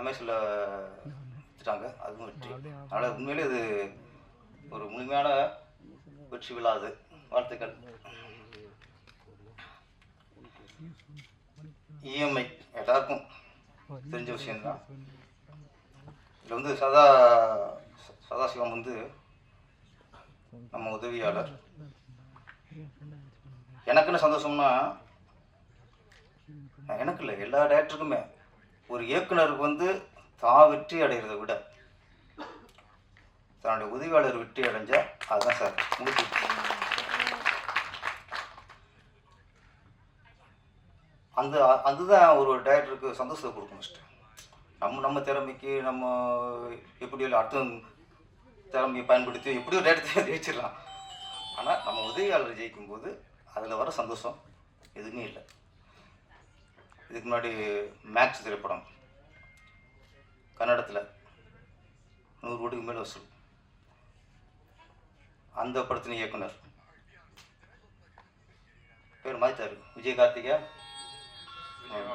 அமேசில் வச்சுட்டாங்க. அதுவும் வெற்றி. அதனால் உண்மையிலே இது ஒரு முழுமையான வெற்றி விழா அது. வாழ்த்துக்கள். இஎம்ஐ எல்லாருக்கும் தெரிஞ்ச விஷயம்தான். இதில் வந்து சதா சதாசிவம் வந்து நம்ம உதவியாளர். எனக்குன்னு சந்தோஷம்னா எனக்கு இல்லை எல்லா டேரக்டருக்குமே ஒரு இயக்குனருக்கு வந்து தான் வெற்றி அடைகிறத விட தன்னுடைய உதவியாளர் வெற்றி அடைஞ்சால் அதுதான் சார் முடிச்சு அந்த அதுதான் ஒரு டைரக்டருக்கு சந்தோஷத்தை கொடுக்கும் ஃபஸ்ட்டு நம்ம நம்ம திறமைக்கு நம்ம எப்படி அடுத்த திறமையை பயன்படுத்தி எப்படியோ டேரக்டர் ஜெயிச்சிடலாம். ஆனால் நம்ம உதவியாளர் ஜெயிக்கும்போது அதில் வர சந்தோஷம் எதுவுமே இல்லை. இதுக்கு முன்னாடி மேக்ஸ் திரைப்படம். கன்னடத்தில். நூறு கோடிக்கு மேலே வசூல். அந்த படத்தின் இயக்குனர். பேர் மாற்றிட்டாரு விஜய் கார்த்திகா.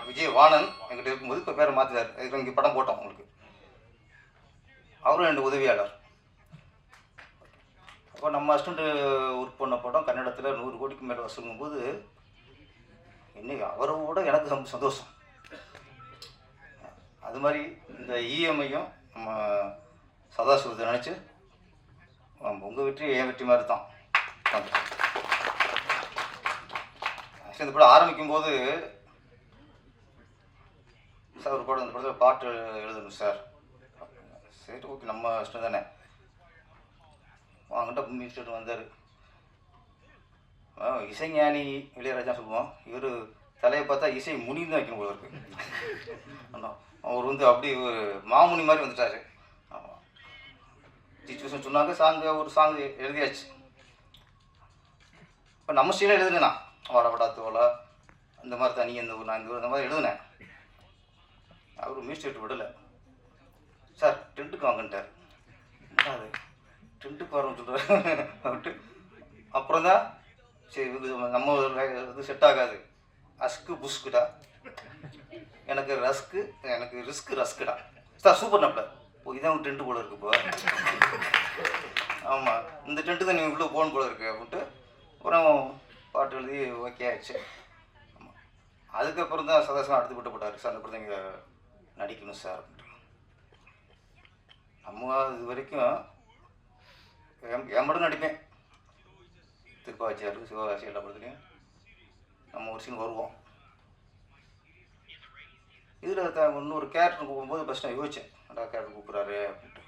விஜய் வாணன் எங்கிட்ட இருக்கும்போது இப்போ பேரை மாற்றிட்டாரு இங்கே படம் போட்டோம் உங்களுக்கு. அவரும் ரெண்டு உதவியாளர். அப்போ நம்ம அசிஸ்டண்ட் ஒர்க் பண்ண படம் கன்னடத்தில் நூறு கோடிக்கு மேலே வசூலுங்கும் போது இன்னைக்கு அவரோட எனக்கு ரொம்ப சந்தோஷம். அது மாதிரி இந்த இஎம்ஐயும் நம்ம சதாசிவத்தை நினச்சி உங்கள் வெற்றி என் வெற்றி மாதிரி தான். இந்த படம் ஆரம்பிக்கும் போது சார் ஒரு படம் இந்த படத்தில் பாட்டு எழுதணும் சார். சரி ஓகே நம்ம இஷ்டம் தானே. வாங்கிட்ட மினிஸ்டர் வந்தார். இசைஞானி இளையராஜா சொல்லுவோம் இவர் தலையை பார்த்தா இசை முனின்னு தான் வைக்கணும் போல இருக்கு. அவர் வந்து அப்படி ஒரு மாமுனி மாதிரி வந்துட்டாரு. சுச்சுவேஷன் சொன்னாங்க சாங்கு ஒரு சாங் எழுதியாச்சு. இப்போ நம்ம ஸ்டைலில் எழுதுனேண்ணா வாடப்படா தோலா இந்த மாதிரி தனி இந்த ஊர் நான் இந்த ஊர் இந்த மாதிரி எழுதுனேன். அவர் மியூசிக் விடலை. சார் டென்ட்டுக்கு வாங்கன்ட்டார். அது டென்ட்டுக்கு வரோம்னு சொல்கிறார் அப்படின்ட்டு. அப்புறம் தான் சரி நம்ம இது செட் ஆகாது. அஸ்கு புஸ்குடா எனக்கு ரஸ்க்கு எனக்கு ரிஸ்க்கு ரஸ்க்குடா. சார் சூப்பர் நம்பர் இப்போ இதான் டென்ட்டு போல இருக்கு இப்போ ஆமாம் இந்த டென்ட்டு தான் நீங்கள் இவ்வளோ போகணும் போல இருக்கு அப்படின்ட்டு அப்புறம் பாட்டு எழுதி ஓகே ஆயிடுச்சு. ஆமாம் அதுக்கப்புறம் தான் சதாசனம் அடுத்து விட்டு போட்டார். சார் அந்த படத்தை இங்கே நடிக்கணும் சார் நம்ம இது வரைக்கும் என் மட்டும் நடிப்பேன். திருப்பாச்சியார் சிவகாசி எல்லா படத்துலையும். நம்ம ஒரு சீன் வருவோம். இதில் த இன்னொரு கேரக்டர் கூப்பிடும்போது ஃபஸ்ட் நான் யோசித்தேன் அடா கேரக்டர் கூப்பிட்றாரு அப்படின்ட்டு.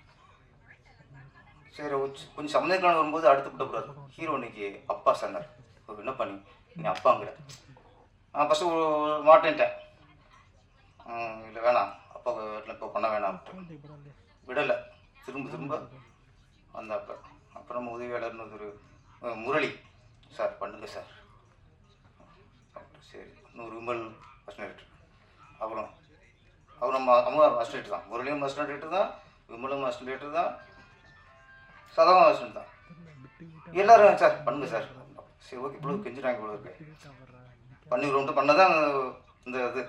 சரி கொஞ்சம் கொஞ்சம் சம்மந்தக்கான வரும்போது அடுத்து விட்டக்கூடாது ஹீரோ இன்னைக்கு அப்பா சொன்னார். இப்போ என்ன பண்ணி? நீ அப்பாங்கிற நான் ஃபஸ்ட்டு மாட்டேன்ட்டேன். இல்லை வேணாம். அப்பா வீட்டில் இப்போ பண்ண வேணாம். அப்படின்ட்டு. விடலை. திரும்ப திரும்ப வந்தாப்ப அப்புறம் உதவியாளர்னு ஒரு முரளி. சார் பண்ணுங்கள் சார். சரி நூறு விமல் அஸ்டேட் அப்புறம் அவர் நம்ம அம்மா நைட்டு தான் முரளியும் அஸ்டேட் தான் விமலும் அஸ்டேட் தான் சதவம் அஸ்டேட் தான். எல்லாரும் சார் பண்ணுங்கள் சார். சரி ஓகே இவ்வளோ கெஞ்சிட்டாங்க இவ்வளோ இருக்கு பண்ணிடுவோம்ட்டு பண்ணதான் இந்த இது.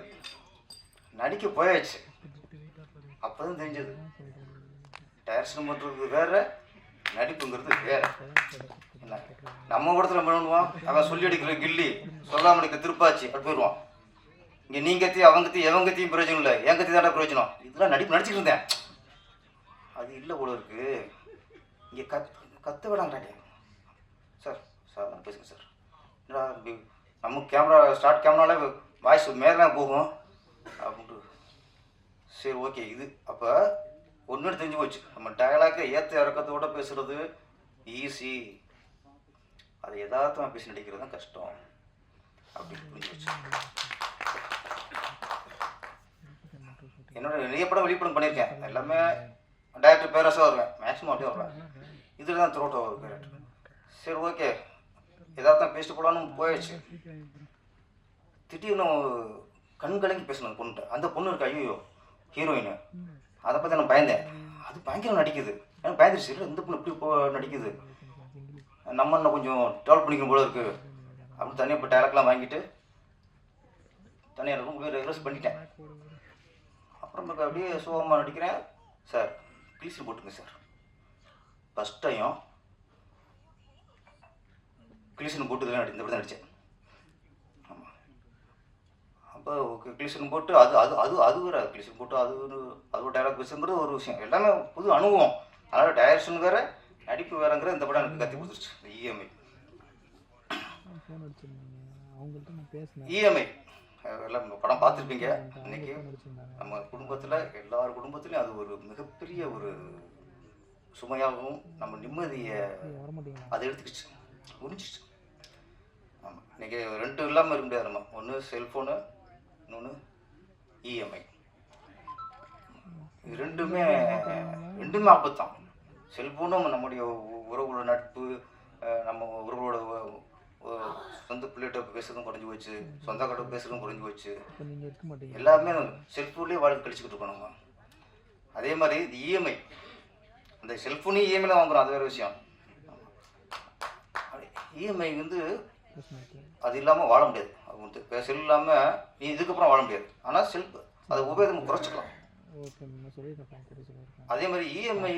நடிக்க போயாச்சு. அப்போ தான் தெரிஞ்சது டைரக்ஷன் பண்ணுறது வேறு நடிப்புங்கிறது வேறு. என்ன நம்ம கூடத்தில் பண்ணுவோம் அவன் சொல்லி அடிக்கிற கில்லி. சொல்லாம அடிக்கிற திருப்பாச்சி. அப்படி போயிடுவான். இங்கே நீ கத்தி அவங்க கத்தி எவன் கத்தியும் பிரயோஜனம் இல்லை. என் கத்தி தாண்டா பிரயோஜனம். இதெல்லாம் நடிப்பு நடிச்சிட்டு இருந்தேன். அது இல்லை போல இருக்கு. இங்கே கத் கத்த விடாங்கடா சார் சார் நான் பேசுங்க சார். என்னடா நம்ம கேமரா ஸ்டார்ட் கேமரால வாய்ஸ் மேலே போகும். அப்படின்ட்டு. சரி ஓகே. இது அப்போ ஒன்று தெரிஞ்சு போச்சு. நம்ம டயலாக்கை ஏற்ற இறக்கத்தோட பேசுறது ஈஸி அதை யதார்த்தமாக பேசி நடிக்கிறது தான் கஷ்டம். அப்படி புரிஞ்சு என்னோட நிறைய படம் வெளிப்படம் பண்ணியிருக்கேன். எல்லாமே டேரக்டர் பேரஸாக வருவேன். மேக்ஸிமம் அப்படியே வருவேன். இதில் தான் த்ரோட் ஆகும் கேரக்டர் சரி ஓகே எதார்த்தம் பேசிட்டு போடான்னு போயிடுச்சு திடீர்னு கண் கலங்கி பேசணும் பொண்ணு அந்த பொண்ணு இருக்கு ஐயோ ஹீரோயின் அதை பற்றி நான் பயந்தேன். அது பயங்கரம் நடிக்குது. எனக்கு பயந்துருச்சு. இல்லை இந்த பொண்ணு இப்படி போ நடிக்குது. நம்ம இன்னும் கொஞ்சம் டெவலப் பண்ணிக்கணும் போல இருக்கு. அப்படின்னு தனியாக இப்போ டேலக்லாம் வாங்கிட்டு தனியாக ரூம் ரெகுலர்ஸ் பண்ணிட்டேன். அப்புறம் அப்படியே சுகமாக நடிக்கிறேன். சார் ப்ளீஸ் போட்டுங்க சார். ஃபஸ்ட் டைம் கிளீசன் போட்டு நடி இந்த தான் நடித்தேன் ஆமாம் அப்போ கிளீசன் போட்டு அது அது அது அது வேறு. கிளீசன் போட்டு அது ஒரு அது ஒரு டைலாக் பேசுங்கிறது ஒரு விஷயம். எல்லாமே புது அனுபவம். அதனால் டைரக்ஷன் வேறு. நடிப்பு வேறங்கிற இந்த படம் எனக்கு கத்தி கொடுத்துருச்சு. இந்த இஎம்ஐ அவங்கள்ட்ட நான் பேசினேன் இஎம்ஐ எல்லாம் படம் பார்த்துருப்பீங்க இன்னைக்கு. நம்ம குடும்பத்தில் எல்லார் குடும்பத்துலேயும் அது ஒரு மிகப்பெரிய ஒரு சுமையாகவும் நம்ம நிம்மதியை அதை எடுத்துக்கிச்சு. உறிஞ்சிச்சு ஆமாம் இன்றைக்கி ரெண்டு இல்லாமல் இருக்க முடியாது நம்ம. ஒன்று செல்ஃபோனு இன்னொன்று இஎம்ஐ இது ரெண்டுமே ரெண்டுமே ஆபத்தான். செல்ஃபோனும் நம்முடைய உறவுகளோட நட்பு நம்ம உறவுகளோட சொந்த பிள்ளைகிட்ட பேசுறதும் குறைஞ்சி போச்சு. சொந்தக்காட்ட பேசுறதும் குறைஞ்சி போச்சு. எல்லாமே செல்ஃபோன்லேயே வாழ்க்கை கழிச்சுக்கிட்டு இருக்கோம் நம்ம. அதே மாதிரி இது இஎம்ஐ அந்த செல்ஃபோனே இஎம்ஐல வாங்குறோம். அது வேறு விஷயம். இஎம்ஐ வந்து அது இல்லாமல் வாழ முடியாது. அது வந்து செல் இல்லாமல் நீ இதுக்கப்புறம் வாழ முடியாது. ஆனால் செல்ஃப் அதை உபயோகம் குறைச்சிக்கலாம். அதே மாதிரி இஎம்ஐ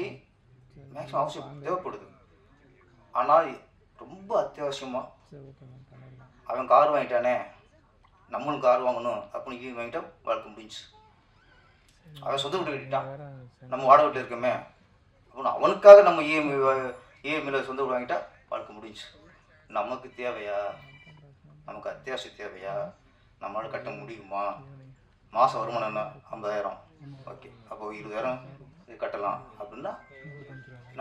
மேக்ஸிமம் அவசியம் தேவைப்படுது. ஆனால் ரொம்ப அத்தியாவசியமாக அவன் கார் வாங்கிட்டானே நம்மளும் கார் வாங்கணும் அப்படின்னு இஎம்ஐ வாங்கிட்டா வாழ்க்கை முடிஞ்சு அவன் சொந்த வீட்டு கட்டிட்டான் நம்ம வாடகை வீட்டில் இருக்கோமே அப்படின்னு அவனுக்காக நம்ம E இஎம்ஐ இஎம்ஐயில் சொந்த வீடு வாங்கிட்டா வாழ்க்கை முடிஞ்சு நமக்கு தேவையா? நமக்கு அத்தியாவசிய தேவையா? நம்மளால கட்ட முடியுமா? மாதம் வருமானம் என்ன? ஐம்பதாயிரம். ஓகே அப்போ இருபதாயிரம் இது கட்டலாம் அப்படின்னா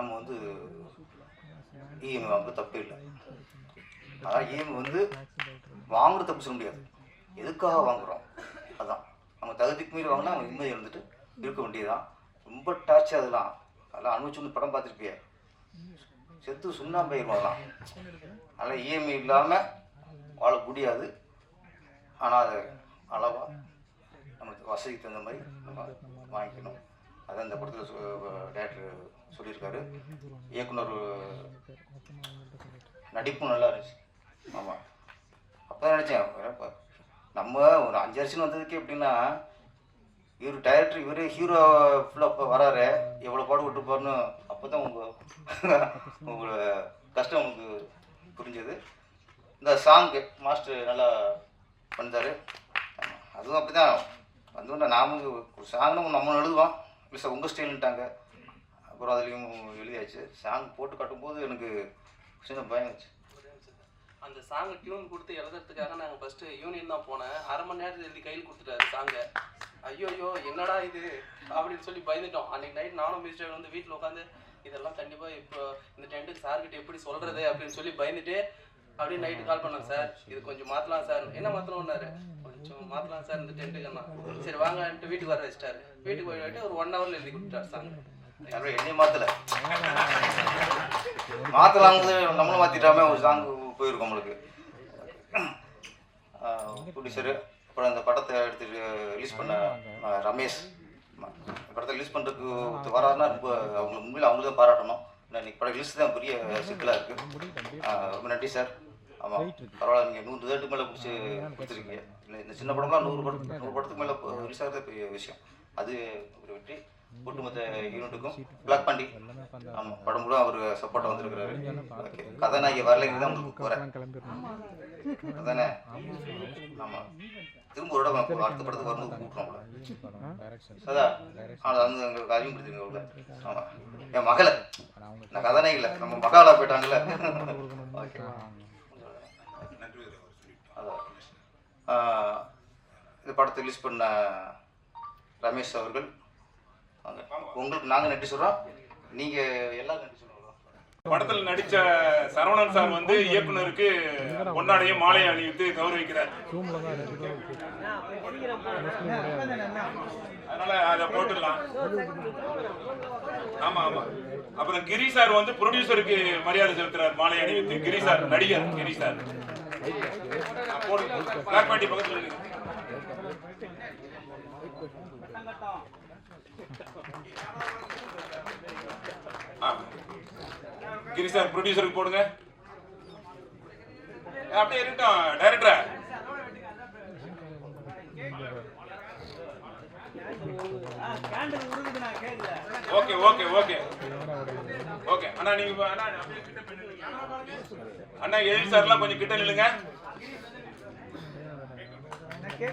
நம்ம வந்து இஎம்ஐ வாங்க தப்பே இல்லை. அதான் இஎம்ஐ வந்து வாங்குறது தப்பு சொல்ல முடியாது. எதுக்காக வாங்குறோம்? அதான். நம்ம தகுதிக்கு மீறி வாங்கினா நம்ம இம்மையை இருந்துட்டு இருக்க வேண்டியதுதான். ரொம்ப டார்ச்சர் அதெல்லாம். அதெல்லாம் அனுபவிச்சு வந்து படம் பார்த்துருப்பிய. செத்து சுண்ணாம்பயிரும் அதெல்லாம். அதனால் இஎம்ஐ இல்லாமல் வாழ முடியாது. ஆனால் அது அளவாக நமக்கு வசதிக்கு தகுந்த மாதிரி நம்ம வாங்கிக்கணும். அதான் இந்த படத்தில் டேரக்டர் சொல்லியிருக்காரு. இயக்குனர் நடிப்பும் நல்லா இருந்துச்சு. ஆமாம் அப்போ தான் நினச்சேன் நம்ம ஒரு அஞ்சு வருஷம் வந்ததுக்கே எப்படின்னா இவர் டைரக்டர் இவரே ஹீரோ ஃபுல்லாக வராரு. எவ்வளோ பாடு விட்டு போறன்னு அப்போ தான் உங்கள் உங்களோட கஷ்டம் உங்களுக்கு புரிஞ்சது. இந்த சாங்கு மாஸ்டர் நல்லா பண்ணிட்டாரு. அதுவும் அப்படி தான் வந்தோன்னா நாம ஒரு சாங் நம்ம எழுதுவோம். இல்லை சார் உங்கள் ஸ்டைலுன்ட்டாங்க அப்புறம் அதுலேயும் எழுதியாச்சு. சாங் போட்டு கட்டும்போது எனக்கு சின்ன பயம் ஆச்சு. அந்த சாங்கை டியூன் கொடுத்து எழுதுறதுக்காக நாங்கள் ஃபஸ்ட்டு யூனியன் தான் போனேன். அரை மணி நேரத்தில் எழுதி கையில் கொடுத்துட்டாரு சாங்கை ஐயோ ஐயோ என்னடா இது? அப்படின்னு சொல்லி பயந்துட்டோம். அன்னைக்கு நைட் நானும் மிஸ்டர் வந்து வீட்டில் உட்காந்து இதெல்லாம் கண்டிப்பாக இப்போ இந்த டென்ட்டுக்கு சார்கிட்ட எப்படி சொல்கிறது அப்படின்னு சொல்லி பயந்துட்டு அப்படியே நைட்டு கால் பண்ணேன் சார் இது கொஞ்சம் மாற்றலாம் சார் என்ன மாற்றணும்னாரு கொஞ்சம் மாற்றலாம் சார் இந்த டென்ட்டுக்குன்னா சரி வாங்கன்ட்டு வீட்டுக்கு வர வச்சிட்டாரு. வீட்டுக்கு போயிட்டு ஒரு ஒன் ஹவரில் எழுதி கொடுத்தாரு சாங் யாரும் என்னையும் மாற்றலை மாற்றலாங்கிறது நம்மளும் மாற்றிட்டாமே ஒரு சாங் போயிருக்கோம் நம்மளுக்கு. ப்ரொடியூசரு அப்புறம் அந்த படத்தை எடுத்து ரிலீஸ் பண்ண ரமேஷ். படத்தை ரிலீஸ் பண்ணுறதுக்கு வராதுன்னா ரொம்ப அவங்களுக்கு உண்மையில் அவங்களுக்கு தான் பாராட்டணும் இன்னைக்கு படம் ரிலீஸ் தான் பெரிய சிக்கலாக இருக்குது ரொம்ப நன்றி சார். ஆமாம் பரவாயில்ல நீங்கள் நூறு தேட்டுக்கு மேலே பிடிச்சி கொடுத்துருக்கீங்க இல்லை. இந்த சின்ன படம்லாம் நூறு படத்துக்கு நூறு படத்துக்கு மேலே ரிலீஸ் ஆகிறது பெரிய விஷயம். அது ஒரு வெற்றி. ஒட்டுமொத்த யூனிட்டுக்கும் பிளாக் பாண்டி ஆமாம் படம் கூட அவர் சப்போர்ட்டாக வந்திருக்கிறாரு. ஓகே கதாநாயகி வரலைங்கிறது தான் உங்களுக்கு போகிறேன் அதானே? ஆமாம் திரும்ப ஒரு இடம் அடுத்த படத்துக்கு வரும்போது கூப்பிட்றோம் சதா ஆனால் வந்து எங்களுக்கு அறிமுகப்படுத்துங்க உள்ள ஆமாம் என் மகளை. நான் கதாநாயகி இல்லை நம்ம மகாலா போயிட்டாங்கல்ல. ஓகே இந்த படத்தை ரிலீஸ் பண்ண ரமேஷ் அவர்கள். உங்களுக்கு நாங்கள் நன்றி சொல்கிறோம் நீங்கள் எல்லாரும் நன்றி படத்தில் நடிச்ச சரவணன் சார் வந்து இயக்குனருக்கு பொன்னாடையும் மாலை அணிவித்து கௌரவிக்கிறார். அதனால அதை போட்டுடலாம். ஆமா ஆமா. அப்புறம் கிரி சார் வந்து ப்ரொடியூசருக்கு மரியாதை செலுத்துறாரு. மாலை அணிவித்து கிரி சார் நடிகர் கிரி சார். ஆ, போடுங்க இருக்கு கிரி சார் ப்ரொடியூசருக்கு போடுங்க. அப்படியே இருக்கட்டும் director okay okay okay. Okay அண்ணா நீங்க அண்ணா அப்படியே கிட்ட போய் நில்லுங்க. அண்ணா எழில் சார்லாம் கொஞ்சம் கிட்ட நில்லுங்க.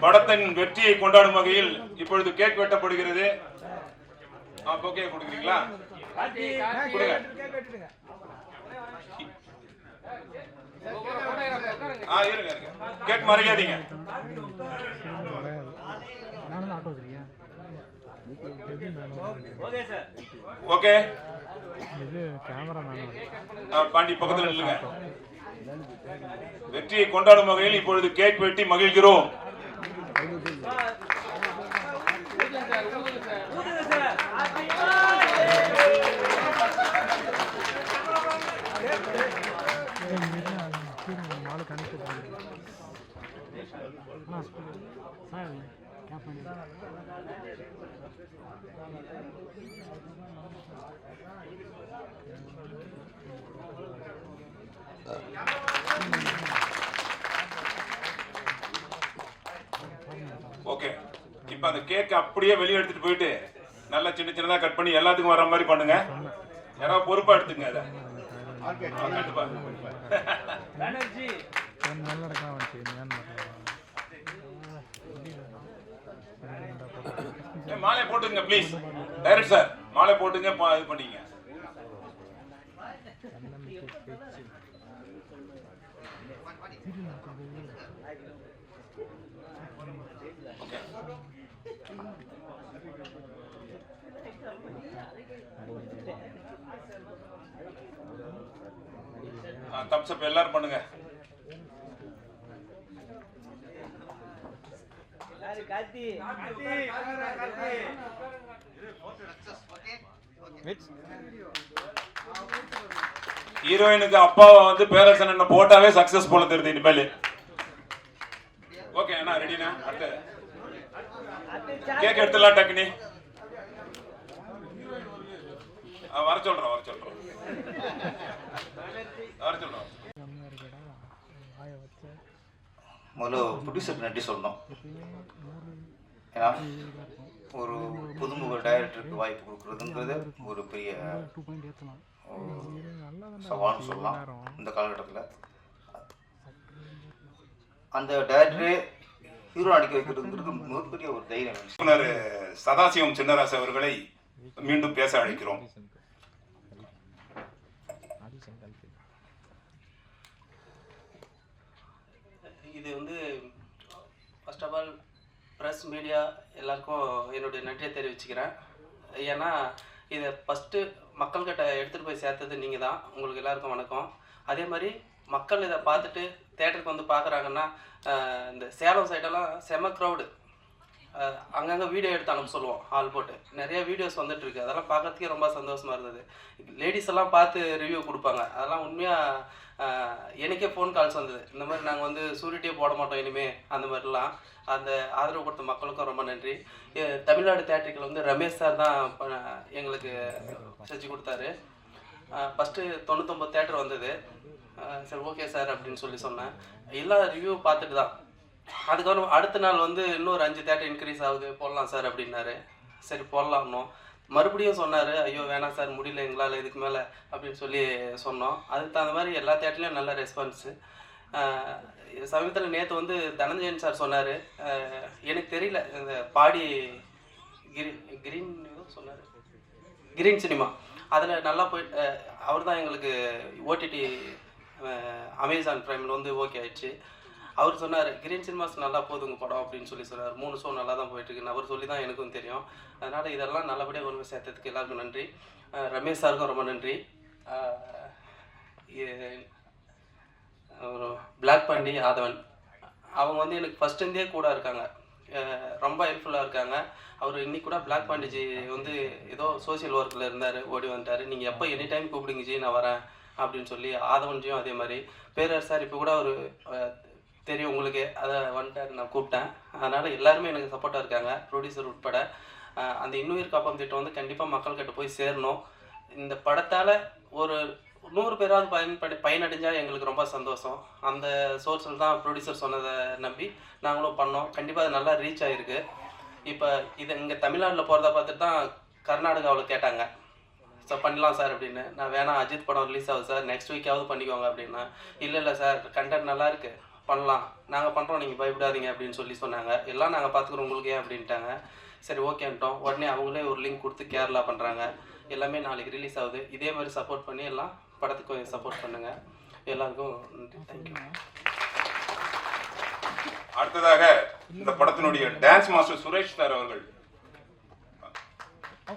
படத்தின் வெற்றியை கொண்டாடும் வகையில் இப்பொழுது கேக் வெட்டப்படுகிறது. ஓகே கொடுக்குறீங்களா? கொடுங்க. ஆ இருங்க இருங்க. Cake மறைக்காதீங்க okay. பாண்டி பக்கத்துல நில்லுங்க. வெற்றியை கொண்டாடும் வகையில் இப்பொழுது கேக் வெட்டி மகிழ்கிறோம் Thank you அண்ணா சார் கேப் பண்ணி ஓகே இப்போ அந்த கேக் அப்படியே வெளியே எடுத்துட்டு போயிட்டு நல்லா சின்ன சின்னதாக கட் பண்ணி எல்லாத்துக்கும் வர மாதிரி பண்ணுங்க. யாராவது பொறுப்பா எடுத்துங்க அதை. மாலை போட்டுங்க ப்ளீஸ் டைரக்ட் சார் மாலை போட்டுங்க இது பண்ணிங்க தம்ஸ் அப் எல்லாரும் பண்ணுங்க. ஹீரோயினுக்கு அப்பாவை வந்து பேரரசன் என்ன போட்டாவே சக்சஸ் போல தெரியுது இனிமேல். ஓகே அண்ணா ரெடிண்ணா அடுத்து கேக் எடுத்துடலாம் டக்குனி. ஆ, வர சொல்றோம் வர சொல்றோம். வர சொல்றோம். முதல்ல ப்ரொடியூசர் நன்றி சொல்லணும். ஏன்னா ஒரு புதுமுக டைரக்டருக்கு வாய்ப்பு கொடுக்குறதுங்கிறது ஒரு பெரிய சவால்னு சொல்லலாம். இந்த காலகட்டத்தில். அந்த டைரக்டரே ஹீரோ நடிக்க வைக்கிறதுங்கிறது மிகப்பெரிய ஒரு தைரியம். இயக்குனர் சதாசிவம் சின்னராசு அவர்களை மீண்டும் பேச அழைக்கிறோம். இது வந்து first of all press media எல்லாருக்கும் என்னுடைய நன்றியை தெரிவிச்சுக்கிறேன். ஏன்னா இதை ஃபஸ்ட்டு மக்கள்கிட்ட எடுத்துகிட்டு போய் சேர்த்தது நீங்கள் தான் உங்களுக்கு எல்லாருக்கும் வணக்கம். அதே மாதிரி மக்கள் இதை பார்த்துட்டு தேட்டருக்கு வந்து பார்க்குறாங்கன்னா இந்த சேலம் சைடெல்லாம் செம க்ரௌடு அங்கங்கே வீடியோ எடுத்து அனுப்ப சொல்லுவோம் ஆள் போட்டு. நிறைய வீடியோஸ் வந்துட்டுருக்கு. அதெல்லாம் பார்க்கறதுக்கே ரொம்ப சந்தோஷமாக இருந்தது. லேடிஸ் எல்லாம் பார்த்து ரிவ்யூ கொடுப்பாங்க. அதெல்லாம் உண்மையாக எனக்கே ஃபோன் கால்ஸ் வந்தது. இந்த மாதிரி நாங்கள் வந்து சூரிட்டியே போட மாட்டோம் இனிமே அந்த மாதிரிலாம். அந்த ஆதரவு கொடுத்த மக்களுக்கும் ரொம்ப நன்றி. தமிழ்நாடு தேட்டரிக்கில் வந்து ரமேஷ் சார் தான் எங்களுக்கு செஞ்சு கொடுத்தாரு. ஃபஸ்ட்டு தொண்ணூத்தொம்பது தேட்டர் வந்தது. சரி ஓகே சார் அப்படின்னு சொல்லி சொன்னேன். எல்லா ரிவ்யூ பார்த்துட்டு தான். அதுக்கப்புறம் அடுத்த நாள் வந்து இன்னொரு அஞ்சு தேட்டர் இன்க்ரீஸ் ஆகுது. போடலாம் சார் அப்படின்னாரு. சரி போடலாம்னோம் மறுபடியும் சொன்னார் ஐயோ வேணாம் சார் முடியல எங்களால் இதுக்கு மேலே அப்படின்னு சொல்லி சொன்னோம். அதுக்கு தகுந்த மாதிரி எல்லா தேட்டர்லையும் நல்ல ரெஸ்பான்ஸு சமீபத்தில் நேற்று வந்து தனஞ்சயன் சார் சொன்னார். எனக்கு தெரியல இந்த பாடி கிரி கிரீன் சொன்னார். Green cinema. அதில் நல்லா போயிட்டு அவர் தான் எங்களுக்கு ஓடிடி அமேசான் ப்ரைமில் வந்து ஓகே ஆயிடுச்சு. அவர் சொன்னார் கிரீன் சினிமாஸ் நல்லா போதுங்க படம் அப்படின்னு சொல்லி சொன்னார். மூணு ஷோ நல்லா தான் போயிட்டுருக்குன்னு அவர் சொல்லி தான் எனக்கும் தெரியும். அதனால் இதெல்லாம் நல்லபடியாக கொண்டு போய் சேர்த்ததுக்கு எல்லாருக்கும் நன்றி. ரமேஷ் சாருக்கும் ரொம்ப நன்றி. அஹ் பிளாக் பாண்டி ஆதவன். அவங்க வந்து எனக்கு ஃபர்ஸ்ட் கூட இருக்காங்க. ரொம்ப ஹெல்ப்ஃபுல்லாக இருக்காங்க. அவர் இன்னைக்கு கூட பிளாக் பாண்டிஜி வந்து ஏதோ சோஷியல் ஒர்க்கில் இருந்தார் ஓடி வந்துட்டார். நீங்கள் எப்போ எனி டைம் கூப்பிடுங்க ஜி நான் வரேன் அப்படின்னு சொல்லி ஆதவன்ஜியும் அதே மாதிரி. பேரர் சார் இப்போ கூட ஒரு தெரியும் உங்களுக்கு. அதை வந்துட்டு நான் கூப்பிட்டேன். அதனால் எல்லாருமே எனக்கு சப்போர்ட்டாக இருக்காங்க. ப்ரொடியூசர் உட்பட. அந்த இன்னுயிர் காப்பம் திட்டம் வந்து கண்டிப்பாக மக்கள்கிட்ட போய் சேரணும். இந்த படத்தால் ஒரு நூறு பேராவது பயன்படி பயனடைஞ்சால் எங்களுக்கு ரொம்ப சந்தோஷம். அந்த சோர்ஸில் தான் ப்ரொடியூசர் சொன்னதை நம்பி நாங்களும் பண்ணோம். கண்டிப்பாக அது நல்லா ரீச் ஆகிருக்கு இப்போ இது இங்கே தமிழ்நாட்டில் போகிறத பார்த்துட்டு தான் கர்நாடகாவில் கேட்டாங்க. ஸோ பண்ணலாம் சார் அப்படின்னு. நான் வேணாம் அஜித் படம் ரிலீஸ் ஆகுது சார். நெக்ஸ்ட் வீக்காவது பண்ணிக்கோங்க அப்படின்னா. இல்லை இல்லை சார் கண்டென்ட் நல்லா இருக்குது பண்ணலாம். நாங்கள் பண்ணுறோம் நீங்கள் பயப்படாதீங்க அப்படின்னு சொல்லி சொன்னாங்க. எல்லாம் நாங்கள் பார்த்துக்குறோம் உங்களுக்கு ஏன் அப்படின்ட்டாங்க. சரி ஓகேன்ட்டோம் உடனே அவங்களே ஒரு லிங்க் கொடுத்து கேரளா பண்ணுறாங்க எல்லாமே நாளைக்கு ரிலீஸ் ஆகுது. இதே மாதிரி சப்போர்ட் பண்ணி எல்லாம் படத்துக்கு கொஞ்சம் சப்போர்ட் பண்ணுங்கள் எல்லாருக்கும் நன்றி. தேங்க்யூ அடுத்ததாக இந்த படத்தினுடைய டான்ஸ் மாஸ்டர் சுரேஷ் சார் அவர்கள்.